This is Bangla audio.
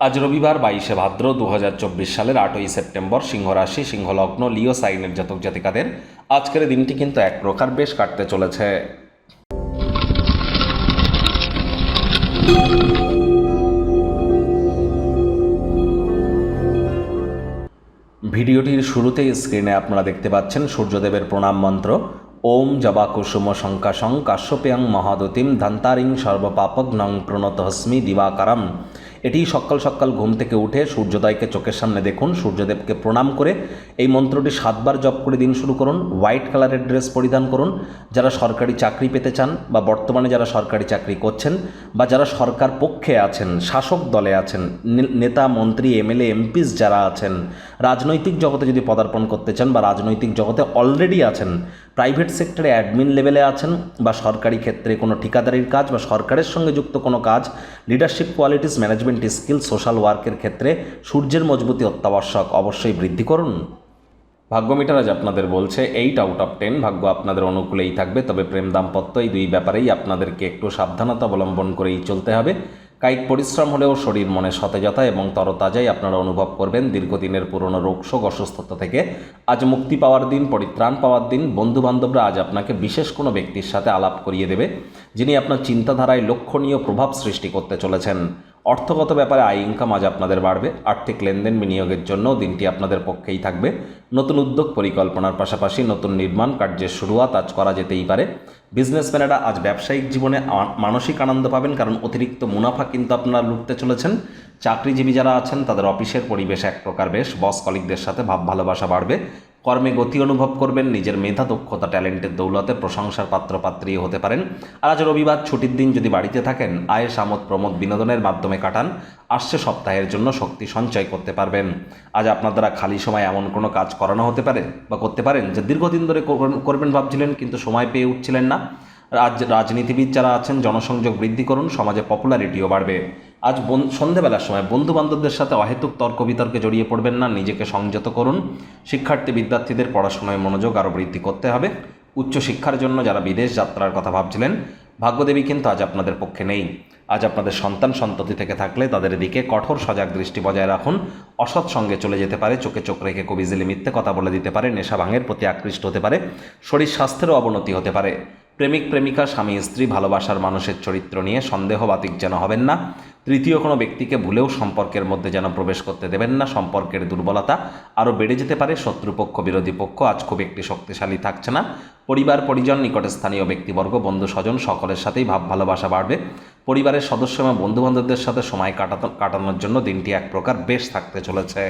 আজ রবিবার বাইশে ভাদ্র দু হাজার চব্বিশ সালের আটই সেপ্টেম্বর সিংহ রাশি সিংহলগ্ন, লিও সাইনের জাতক জাতিকাদের আজকের দিনটি কিন্তু এক প্রকার বেশ কাটতে চলেছে। ভিডিওটির শুরুতেই স্ক্রিনে আপনারা দেখতে পাচ্ছেন সূর্যদেবের প্রণাম মন্ত্র। ওম জবা কুসুম শঙ্কাশং কাশ্যপেয়ং মহাদতিম ধন্তারিং সর্বপাপগ্নং প্রণতহস্মি দিবাকারম। এটি সকাল সকাল ঘুম থেকে উঠে সূর্যোদয়কে চোখের সামনে দেখুন। সূর্যদেবকে প্রণাম করে এই মন্ত্রটি সাতবার জপ করে দিন শুরু করুন। হোয়াইট কালারের ড্রেস পরিধান করুন। যারা সরকারি চাকরি পেতে চান বা বর্তমানে যারা সরকারি চাকরি করছেন বা যারা সরকার পক্ষে আছেন, শাসক দলে আছেন নেতা, মন্ত্রী, এমএলএ, এমপিস যারা আছেন, রাজনৈতিক জগতে যদি পদার্পণ করতে চান বা রাজনৈতিক জগতে অলরেডি আছেন প্রাইভেট সেক্টরে অ্যাডমিন লেভেলে আছেন বা সরকারি ক্ষেত্রে কোনো ঠিকাদারির কাজ বা সরকারের সঙ্গে যুক্ত কোনো কাজ leadership qualities management skill social ওয়ার্কের ক্ষেত্রে সূর্যের মজবুতি অত্যাবশ্যক অবশ্যই বৃদ্ধি করুন। ভাগ্য মিটার আজ আপনাদের বলছে এইট আউট অফ টেন ভাগ্য আপনাদের অনুকূলেই থাকবে, তবে প্রেম দাম্পত্য এই দুই ব্যাপারেই আপনাদেরকে একটু সাবধানতা অবলম্বন করেই চলতে হবে। কায়িক পরিশ্রম হলেও শরীর মনে সতেজতা এবং তরতাজাই আপনারা অনুভব করবেন। দীর্ঘদিনের পুরনো রোগশোক অসুস্থতা থেকে আজ মুক্তি পাওয়ার দিন, পরিত্রাণ পাওয়ার দিন। বন্ধু বান্ধবরা আজ আপনাকে বিশেষ কোনো ব্যক্তির সাথে আলাপ করিয়ে দেবে, যিনি আপনার চিন্তাধারায় লক্ষণীয় প্রভাব সৃষ্টি করতে চলেছেন। অর্থগত ব্যাপারে আয় ইনকাম আজ আপনাদের বাড়বে, আর্থিক লেনদেন বিনিয়োগের জন্য দিনটি আপনাদের পক্ষেই থাকবে। নতুন উদ্যোগ পরিকল্পনার পাশাপাশি নতুন নির্মাণ কার্যের শুরুয়াত আজ করা যেতেই পারে। বিজনেসম্যানেরা আজ ব্যবসায়িক জীবনে মানসিক আনন্দ পাবেন কারণ অতিরিক্ত মুনাফা কিন্তু আপনারা লুটতে চলেছেন। চাকরিজীবী যারা আছেন, তাদের অফিসের পরিবেশ এক প্রকার বেশ বস কলিকদের সাথে ভাব ভালোবাসা বাড়বে। কর্মে গতি অনুভব করবেন, নিজের মেধা, দক্ষতা, ট্যালেন্টের দৌলতে প্রশংসার পাত্র, পাত্রী হতে পারেন। আর আজ রবিবার ছুটির দিন যদি বাড়িতে থাকেন আয়েস আমোদ প্রমোদ বিনোদনের মাধ্যমে কাটান। আসছে সপ্তাহের জন্য শক্তি সঞ্চয় করতে পারবেন। আজ আপনার দ্বারা খালি সময় এমন কোনো কাজ করানো হতে পারে বা করতে পারেন, যে দীর্ঘদিন ধরে করবেন ভাবছিলেন, কিন্তু সময় পেয়ে উঠছিলেন না। রাজ রাজনীতিবিদ যারা আছেন, জনসংযোগ বৃদ্ধি করুন, সমাজে পপুলারিটিও বাড়বে। আজ সন্ধেবেলার সময় বন্ধু বান্ধবদের সাথে অহেতুক তর্ক বিতর্কে জড়িয়ে পড়বেন না, নিজেকে সংযত করুন। শিক্ষার্থী বিদ্যার্থীদের পড়াশোনায় মনোযোগ আরও বৃদ্ধি করতে হবে। উচ্চশিক্ষার জন্য যারা বিদেশ যাত্রার কথা ভাবছিলেন, ভাগ্যদেবী কিন্তু আজ আপনাদের পক্ষে নেই। আজ আপনাদের সন্তান সন্ততি থেকে থাকলে তাদের দিকে কঠোর সজাগ দৃষ্টি বজায় রাখুন। অসৎ সঙ্গে চলে যেতে পারে, চোখে চোখ রেখে কবিজিলি মিথ্যে কথা বলে দিতে পারে, নেশা ভাঙের প্রতি আকৃষ্ট হতে পারে, শরীর স্বাস্থ্যেরও অবনতি হতে পারে। প্রেমিক, প্রেমিকা, স্বামী, স্ত্রী, ভালোবাসার মানুষের চরিত্র নিয়ে সন্দেহবাতিক যেন হবেন না। তৃতীয় কোনো ব্যক্তিকে ভুলেও সম্পর্কের মধ্যে যেন প্রবেশ করতে দেবেন না। সম্পর্কের দুর্বলতা আরও বেড়ে যেতে পারে। শত্রুপক্ষ, বিরোধী পক্ষ আজ খুব একটি শক্তিশালী থাকছে না। পরিবার, পরিজন, নিকটে স্থানীয় ব্যক্তিবর্গ, বন্ধু, স্বজন সকলের সাথেই ভাব ভালোবাসা বাড়বে। পরিবারের সদস্য এবং বন্ধুবান্ধবদের সাথে সময় কাটানোর জন্য দিনটি এক প্রকার বেশ থাকতে চলেছে।